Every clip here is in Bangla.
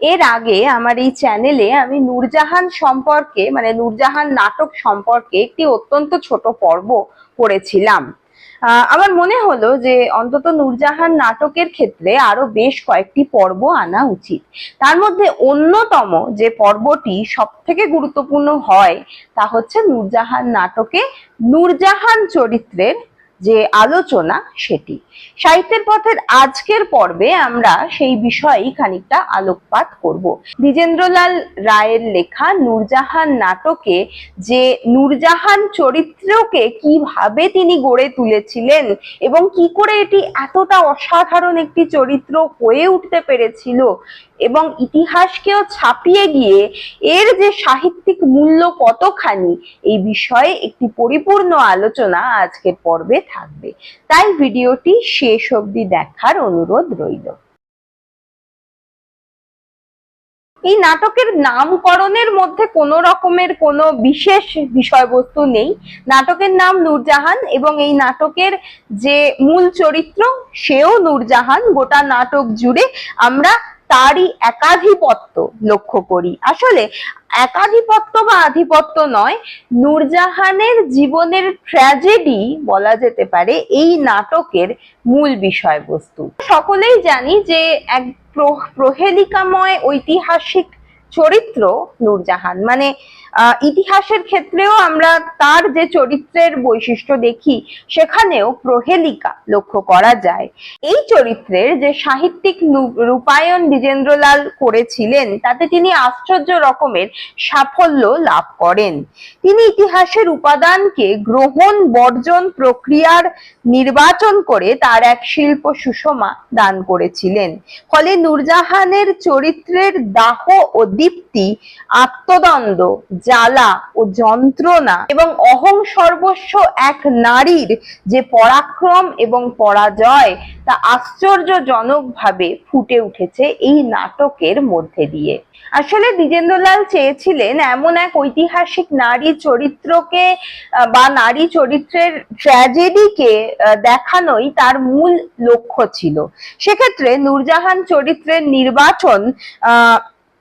এর আগে আমার এই চ্যানেলে আমি নূরজাহান সম্পর্কে মানে নূরজাহান নাটক সম্পর্কে একটি অত্যন্ত ছোট পর্ব করেছিলাম। আমার মনে হলো যে অন্তত নূরজাহান নাটকের ক্ষেত্রে আরও বেশ কয়েকটি পর্ব আনা উচিত। তার মধ্যে অন্যতম যে পর্বটি সব থেকে গুরুত্বপূর্ণ হয়, তা হচ্ছে নূরজাহান নাটকে নূরজাহান চরিত্রের যে আলোচনা সেটি। সাহিত্যের পথের আজকের পর্বে আমরা সেই বিষয়েই খানিকটা আলোকপাত করব। দ্বিজেন্দ্রলাল রায়ের লেখা নূরজাহান নাটকে যে নূরজাহান চরিত্রকে কীভাবে তিনি গড়ে তুলেছিলেন এবং কি করে এটি এতটা অসাধারণ একটি চরিত্র হয়ে উঠতে পেরেছিল এবং ইতিহাসকেও ছাপিয়ে গিয়ে এর যে সাহিত্যিক মূল্য কতখানি, এই বিষয়ে একটি পরিপূর্ণ আলোচনা আজকের পর্বে থাকবে। তাই ভিডিওটি শেষ অবধি দেখার অনুরোধ রইল। এই নাটকের নামকরণের মধ্যে কোনো রকমের কোনো বিশেষ বিষয়বস্তু নেই। নাটকের নাম নূরজাহান এবং এই নাটকের যে মূল চরিত্র, সেও নূরজাহান। গোটা নাটক জুড়ে আমরা তারই একাধিপত্য লক্ষ্য করি। আসলে একাধিপত্য বা আধিপত্য নয়, নূরজাহানের জীবনের ট্র্যাজেডি বলা যেতে পারে এই নাটকের মূল বিষয়বস্তু। সকলেই জানি যে এক প্র- প্রহেলিকাময় ঐতিহাসিক চরিত্র নূরজাহান। মানে ইতিহাসের ক্ষেত্রেও আমরা তার যে চরিত্রের বৈশিষ্ট্য দেখি, সেখানেও প্রহেলিকা লক্ষ্য করা যায়। এই চরিত্রের যে সাহিত্যিক রূপায়ণ দ্বিজেন্দ্রলাল করেছিলেন, তাতে তিনি আশ্চর্য রকমের সাফল্য লাভ করেন। তিনি ইতিহাসের উপাদানকে গ্রহণ, বর্জন প্রক্রিয়ার নির্বাচন করে তার এক শিল্প সুষমা দান করেছিলেন। ফলে নূরজাহানের চরিত্রের দাহ ও দীপ্তি, আত্মদ্বন্দ্ব জ্বালা ও যন্ত্রণা এবং অহং সর্বস্ব এক নারীর যে পরাক্রম এবং পরাজয়, তা আশ্চর্যজনকভাবে ফুটে উঠেছে এই নাটকের মধ্যে দিয়ে। আসলে দ্বিজেন্দ্রলাল চেয়েছিলেন এমন এক ঐতিহাসিক নারী চরিত্রকে বা নারী চরিত্রের ট্র্যাজেডিকে দেখানোই তার মূল লক্ষ্য ছিল। সেক্ষেত্রে নূরজাহান চরিত্রের নির্বাচন আহ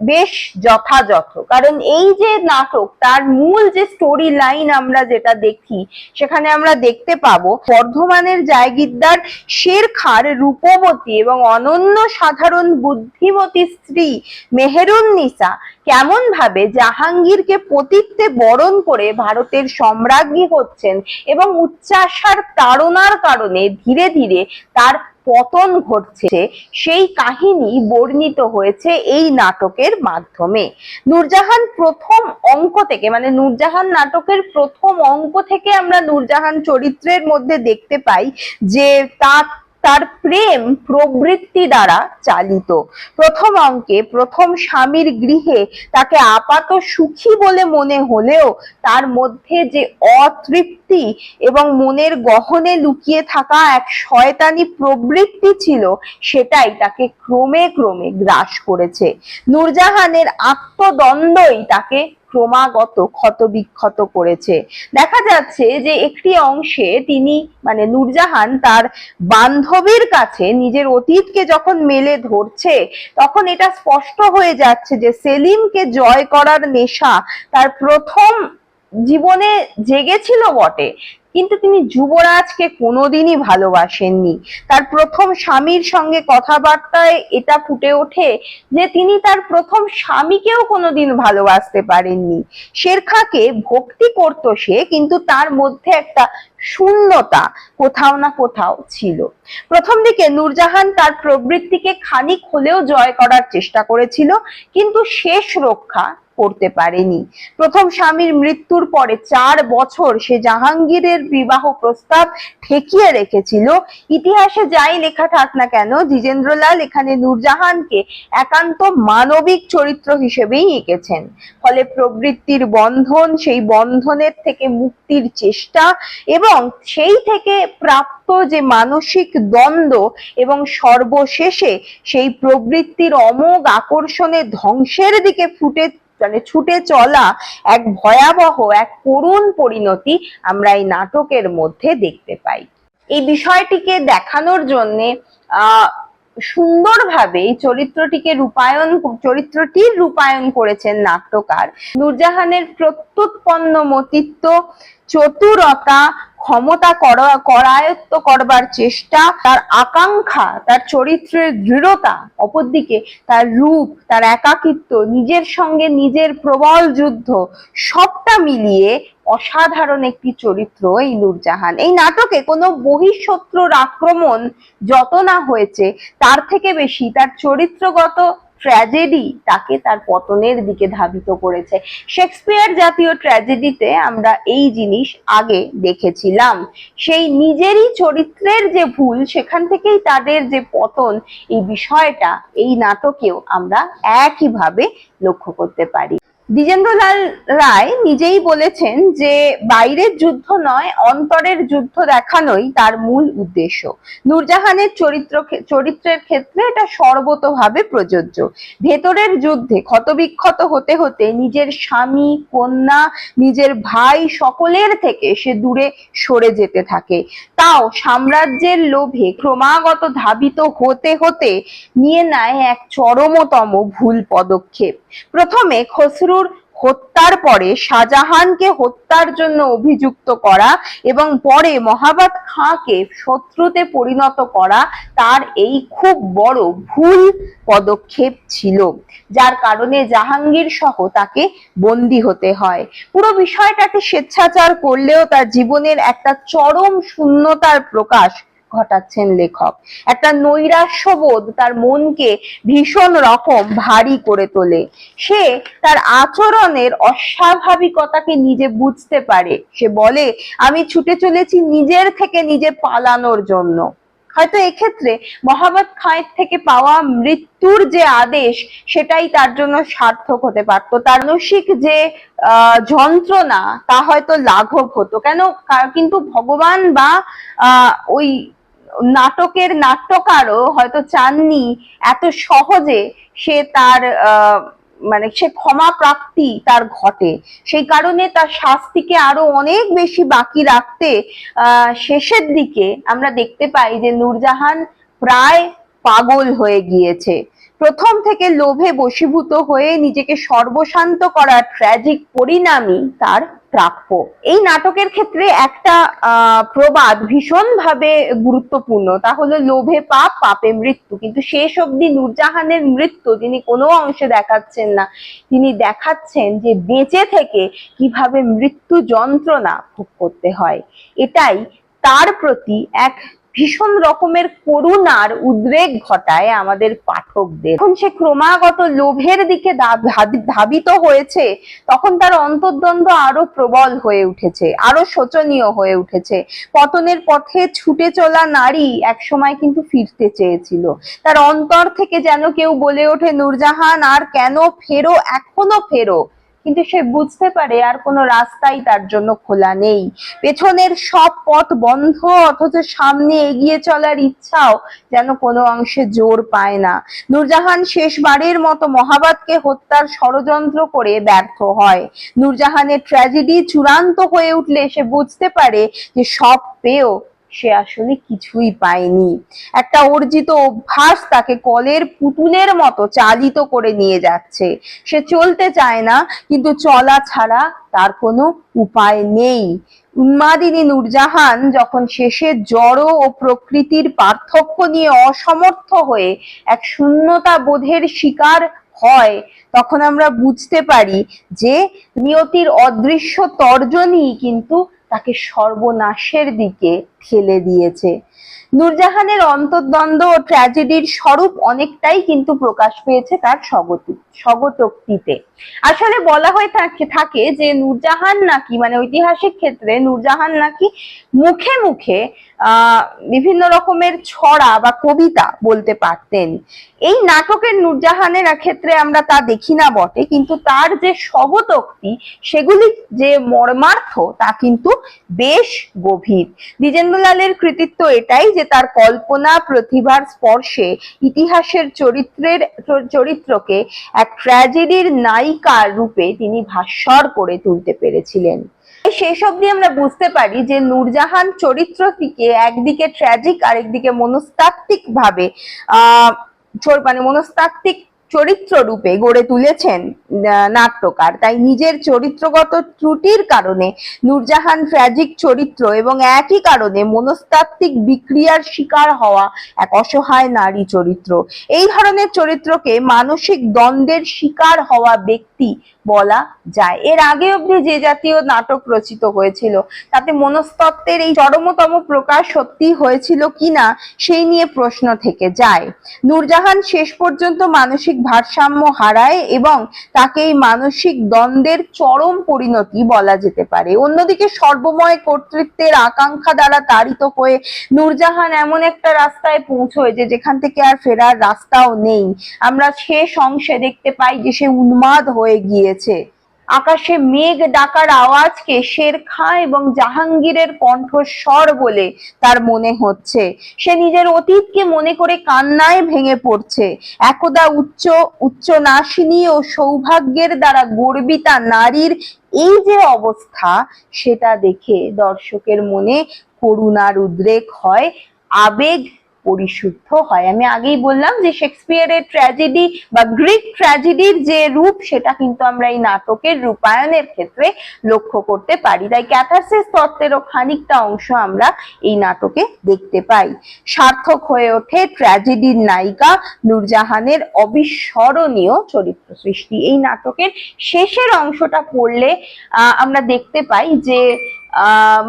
বেশ যথাযথ। কারণ এই যে নাটক, তার মূল যে স্টোরি লাইন আমরা যেটা দেখি, সেখানে আমরা দেখতে পাবো বর্ধমানের জায়গিরদার শের খাঁর রূপবতী এবং অনন্য সাধারণ বুদ্ধিমতী স্ত্রী মেহেরুন্নিসা কেমন ভাবে জাহাঙ্গীরকে পতিত্বে বরণ করে ভারতের সম্রাজ্ঞী হচ্ছেন এবং উচ্চাশার তাড়নার কারণে ধীরে ধীরে তার পতন ঘটছে, সেই কাহিনী বর্ণিত হয়েছে এই নাটকের মাধ্যমে। নূরজাহান প্রথম অঙ্ক থেকে মানে নূরজাহান নাটকের প্রথম অঙ্ক থেকে আমরা নূরজাহান চরিত্রের মধ্যে দেখতে পাই যে তার তার প্রেম প্রবৃত্তি দ্বারা চালিত। প্রথম অঙ্কে প্রথম স্বামীর গৃহে তাকে আপাত সুখী বলে মনে হলেও তার মধ্যে যে অতৃপ্তি এবং মনের গহনে লুকিয়ে থাকা এক শয়তানি প্রবৃত্তি ছিল, সেটাই তাকে ক্রমে ক্রমে গ্রাস করেছে। নূরজাহানের আত্মদ্বন্দ্বই তাকে ক্রমাগত ক্ষতবিক্ষত করেছে। দেখা যাচ্ছে যে একটি অংশে তিনি মানে নূরজাহান তার বান্ধবীর কাছে নিজের অতীতকে যখন মেলে ধরছে, তখন এটা স্পষ্ট হয়ে যাচ্ছে যে সেলিমকে জয় করার নেশা তার প্রথম জীবনে জেগেছিল বটে, কিন্তু তিনি যুবরাজকে কোনোদিনই ভালোবাসেননি। তার প্রথম স্বামীর সঙ্গে কথাবার্তায় এটা ফুটে ওঠে যে তিনি তার প্রথম স্বামীকেও কোনোদিন ভালোবাসতে পারেননি। শেরখাকে ভক্তি করত সে, কিন্তু তার মধ্যে একটা শূন্যতা কোথাও না কোথাও ছিল। প্রথম দিকে নূরজাহান তার প্রবৃত্তিকে খানিক হলেও জয় করার চেষ্টা করেছিল, কিন্তু শেষ রক্ষা করতে পারেনি। প্রথম স্বামীর মৃত্যুর পরে চার বছর সে জাহাঙ্গীরের বিবাহ প্রস্তাব ঠেকিয়ে রেখেছিল। ইতিহাসে যাই লেখা থাক না কেন, দ্বিজেন্দ্রলাল এখানে নূরজাহানকে একান্ত মানবিক চরিত্র হিসেবেই এঁকেছেন। ফলে প্রবৃত্তির বন্ধন, সেই বন্ধনের থেকে মুক্তির চেষ্টা এবং সেই থেকে প্রাপ্ত যে মানসিক দ্বন্দ্ব এবং সর্বশেষে সেই প্রবৃত্তির অমোঘ আকর্ষণে ধ্বংসের দিকে ফুটে মানে ছুটে চলা এক ভয়াবহ, এক করুণ পরিণতি আমরা এই নাটকের মধ্যে দেখতে পাই। এই বিষয়টিকে দেখানোর জন্যে সুন্দরভাবে এই চরিত্রটিকে রূপায়ণ, চরিত্রটির রূপায়ণ করেছেন নাট্যকার নূরজাহানের প্রত্যুৎপন্ন মতিত্ব চতুরতা ক্ষমতা করা- করায়ত্ত করবার চেষ্টা, তার আকাঙ্ক্ষা, তার চরিত্রের দৃঢ়তা, অপরদিকে তার রূপ, তার একাকিত্ব, নিজের সঙ্গে নিজের প্রবল যুদ্ধ, সবটা মিলিয়ে অসাধারণ একটি চরিত্র এই নূরজাহান। এই নাটকে কোনো বহিঃশত্রুর আক্রমণ যত না হয়েছে, তার থেকে বেশি তার চরিত্রগত ট্র্যাজেডি তাকে তার পতনের দিকে ধাবিত করেছে। শেক্সপিয়ার জাতীয় ট্র্যাজেডিতে আমরা এই জিনিস আগে দেখেছিলাম। সেই নিজেরই চরিত্রের যে ভুল, সেখান থেকেই তাদের যে পতন, এই বিষয়টা, এই নাটকেও আমরা একইভাবে লক্ষ্য করতে পারি। দ্বিজেন্দ্রলাল রায় নিজেই বলেছেন যে বাইরের যুদ্ধ নয়, অন্তরের যুদ্ধ দেখানোই তার মূল উদ্দেশ্য। নূরজাহানের চরিত্র চরিত্রের ক্ষেত্রে এটা সর্বতভাবে প্রযোজ্য। ভেতরের যুদ্ধে ক্ষতবিক্ষত হতে হতে নিজের স্বামী, কন্যা, নিজের ভাই সকলের থেকে সে দূরে সরে যেতে থাকে। তাও সাম্রাজ্যের লোভে ক্রমাগত ধাবিত হতে হতে নিয়ে নেয় এক চরমতম ভুল পদক্ষেপ। প্রথমে খসরুর হত্যার পরে শাহজাহানকে হত্যার জন্য অভিযুক্ত করা এবং পরে মহাবাদ খাঁকে শত্রুতে পরিণত করা তার এই খুব বড় ভুল পদক্ষেপ ছিল, যার কারণে জাহাঙ্গীর সহ তাকে বন্দী হতে হয়। পুরো বিষয়টাকে স্বেচ্ছাচার করলেও তার জীবনের একটা চরম শূন্যতার প্রকাশ ঘটাচ্ছেন লেখক। একটা নৈরাশ্যবোধ তার মনকে ভীষণ রকম ভারী করে তোলে। সে তার আচরণের অস্বাভাবিকতাকে নিজে বুঝতে পারে। সে বলে, আমি ছুটে চলেছি নিজের থেকে নিজে পালানোর জন্য। হয়তো এক্ষেত্রে মহাবত খাঁয়ের থেকে পাওয়া মৃত্যুর যে আদেশ, সেটাই তার জন্য সার্থক হতে পারত। তার মানসিক যে যন্ত্রণা, তা হয়তো লাঘব হতো। কেন? কিন্তু ভগবান বা ওই নাটকের নাট্যকারও হয়তো চাননি এত সহজে সে তার মানে সে ক্ষমা প্রাপ্তি তার ঘটে। সেই কারণে তার শাস্তিকে আরও অনেক বেশি বাকি রাখতে শেষের দিকে আমরা দেখতে পাই যে নূরজাহান প্রায় পাগল হয়ে গিয়েছে। প্রথম থেকে লোভে বশীভূত হয়ে নিজেকে সর্বশান্ত করার ট্র্যাজিক পরিণামই তার প্রাপ্য এই নাটকের ক্ষেত্রে একটা প্রবাদ ভীষণভাবে গুরুত্বপূর্ণ। তা হলো লোভে পাপ, পাপে মৃত্যু। কিন্তু শেষ অবধি নূরজাহানের মৃত্যু তিনি কোনো অংশে দেখাচ্ছেন না। তিনি দেখাচ্ছেন যে বেঁচে থেকে কীভাবে মৃত্যু যন্ত্রণা ভোগ করতে হয়। এটাই তার প্রতি এক ভীষণ রকমের করুণার উদ্রেক ঘটায় আমাদের পাঠকদের। যখন সে ক্রমাগত লোভের দিকে ধাবিত হয়েছে, তখন তার অন্তর্দ্বন্দ্ব আরও প্রবল হয়ে উঠেছে, আরও শোচনীয় হয়ে উঠেছে। পতনের পথে ছুটে চলা নারী একসময় কিন্তু ফিরতে চেয়েছিল। তার অন্তর থেকে যেন কেউ বলে ওঠে, নূরজাহান, আর কেন ফেরো? এখনও ফেরো? কিন্তু সে বুঝতে পারে আর কোনো রাস্তাই তার জন্য খোলা নেই। পেছনের সব পথ বন্ধ, অথচ সামনে এগিয়ে চলার ইচ্ছাও যেন কোনো অংশে জোর পায় না। নূরজাহান শেষবারের মতো মহাবাদকে হত্যার ষড়যন্ত্র করে ব্যর্থ হয়। নূরজাহানের ট্র্যাজেডি চূড়ান্ত হয়ে উঠলে সে বুঝতে পারে যে সব পেয়েও সে আসলে কিছুই পায়নি। একটা অর্জিত অভ্যাস তাকে কলের পুতুলের মতো চালিত করে নিয়ে যাচ্ছে। সে চলতে চায় না, কিন্তু চলা ছাড়া তার কোনো উপায় নেই। উন্মাদিনী নূরজাহান যখন শেষে জড় ও প্রকৃতির পার্থক্য নিয়ে অসমর্থ হয়ে এক শূন্যতা বোধের শিকার হয়, তখন আমরা বুঝতে পারি যে নিয়তির অদৃশ্য তর্জনই কিন্তু তাকে সর্বনাশের দিকে ঠেলে দিয়েছে। নূরজাহানের অন্তর্দ্বন্দ্ব ও ট্র্যাজেডির স্বরূপ অনেকটাই কিন্তু প্রকাশ পেয়েছে তার স্বগতি, স্বগতোক্তিতে। আসলে বলা হয়ে থাকে যে নূরজাহান নাকি মানে ঐতিহাসিক ক্ষেত্রে নূরজাহান নাকি মুখে মুখে বিভিন্ন রকমের ছড়া বা কবিতা বলতে পারতেন। এই নাটকের নূরজাহানের ক্ষেত্রে আমরা তা দেখি না বটে, কিন্তু তার যে স্বগতোক্তি, সেগুলি যে মর্মার্থ, তা কিন্তু বেশ গভীর। দ্বিজেন্দ্রলালের কৃতিত্ব এটাই যে তার কল্পনা, প্রতিভার স্পর্শে ইতিহাসের চরিত্রের, চরিত্রকে এক ট্র্যাজেডির নায়িকা রূপে তিনি ভাস্বর করে তুলতে পেরেছিলেন। শেষ অবধি আমরা বুঝতে পারি যে নূরজাহান চরিত্রটিকে একদিকে ট্র্যাজিক আরেকদিকে মনস্তাত্ত্বিক ভাবে মানে মনস্তাত্ত্বিক চরিত্র রূপে গড়ে তুলেছেন নাট্যকার। তাই নিজের চরিত্রগত ত্রুটির কারণে নূরজাহান ট্র্যাজিক চরিত্র এবং একই কারণে মনস্তাত্ত্বিক বিক্রিয়ার শিকার হওয়া এক অসহায় নারী চরিত্র। এই ধরনের চরিত্রকে মানসিক দ্বন্দ্বের শিকার হওয়া ব্যক্তি বলা যায়। এর আগে অবধি যে জাতীয় নাটক রচিত হয়েছিল, তাতে মনস্তত্ত্বের এই চরমতম প্রকাশ সত্যি হয়েছিল কিনা, সেই নিয়ে প্রশ্ন থেকে যায়। নূরজাহান শেষ পর্যন্ত মানসিক ভারসাম্য হারায় এবং তাকে এই মানসিক দ্বন্দ্বের চরম পরিণতি বলা যেতে পারে। অন্যদিকে সর্বময় কর্তৃত্বের আকাঙ্ক্ষা দ্বারা তাড়িত হয়ে নূরজাহান এমন একটা রাস্তায় পৌঁছয় যে যেখান থেকে আর ফেরার রাস্তাও নেই। আমরা শেষ অংশে দেখতে পাই যে সে উন্মাদ হয়ে গিয়েছে। আকাশে মেঘ ডাকার আওয়াজকে শের খাঁ এবং জাহাঙ্গীরের কণ্ঠস্বর বলে তার মনে হচ্ছে। সে নিজের অতীতকে মনে করে কান্নায় ভেঙে পড়ছে। একদা উচ্চ উচ্চ নাসিনী ও সৌভাগ্যের দ্বারা গর্বিতা নারীর এই যে অবস্থা, সেটা দেখে দর্শকের মনে করুণার উদ্রেক হয়। আবেগ পরিশুদ্ধ হয়। আমি আগেই বললাম যে শেক্সপিয়ারের ট্র্যাজেডি বা গ্রিক ট্র্যাজেডির যে রূপ, সেটা কিন্তু আমরা এই নাটকের রূপায়ণের ক্ষেত্রে লক্ষ্য করতে পারি। তাই ক্যাথারসিস তত্ত্বেরও খানিকটা অংশ আমরা এই নাটকে দেখতে পাই। সার্থক হয়ে ওঠে ট্র্যাজেডির নায়িকা নূরজাহানের অবিস্মরণীয় চরিত্র সৃষ্টি। এই নাটকের শেষের অংশটা পড়লে আমরা দেখতে পাই যে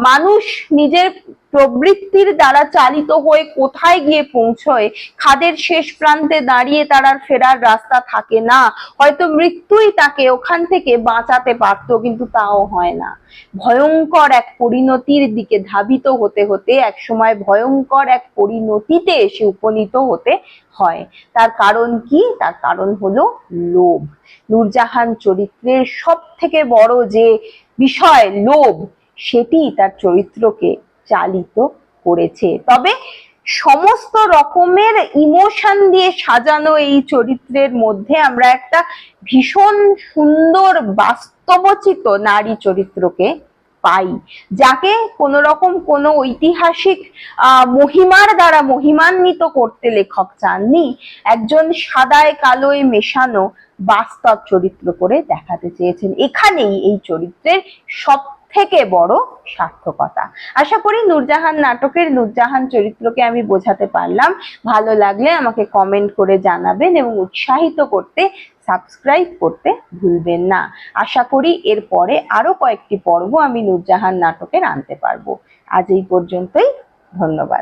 মানুষ নিজের প্রবৃত্তির দ্বারা চালিত হয়ে কোথায় গিয়ে পৌঁছয়? খাদের শেষ প্রান্তে দাঁড়িয়ে তার আর ফেরার রাস্তা থাকে না। হয়তো মৃত্যুই তাকে ওখান থেকে বাঁচাতে পারতো, কিন্তু তাও হয় না। ভয়ঙ্কর এক পরিণতির দিকে ধাবিত হতে হতে এক সময় ভয়ঙ্কর এক পরিণতিতে এসে উপনীত হতে হয়। তার কারণ কি? তার কারণ হলো লোভ। নূরজাহান চরিত্রের সব থেকে বড় যে বিষয়, লোভ সেটি তার চরিত্রকে চালিত করেছে। তবে সমস্ত রকমের ইমোশন দিয়ে সাজানো এই চরিত্রের মধ্যে আমরা একটা ভীষণ সুন্দর বাস্তবচিত নারী চরিত্রকে পাই, যাকে কোন রকম কোনো ঐতিহাসিক মহিমার দ্বারা মহিমান্বিত করতে লেখক চাননি। একজন সাদায় কালোয় মেশানো বাস্তব চরিত্র করে দেখাতে চেয়েছেন। এখানেই এই চরিত্রের সব থেকে বড় সার্থকতা। আশা করি নূরজাহান নাটকের নূরজাহান চরিত্রকে আমি বোঝাতে পারলাম। ভালো লাগলে আমাকে কমেন্ট করে জানাবেন এবং উৎসাহিত করতে সাবস্ক্রাইব করতে ভুলবেন না। আশা করি এর পরে আরও কয়েকটি পর্ব আমি নূরজাহান নাটকের আনতে পারব। আজ এই পর্যন্তই, ধন্যবাদ।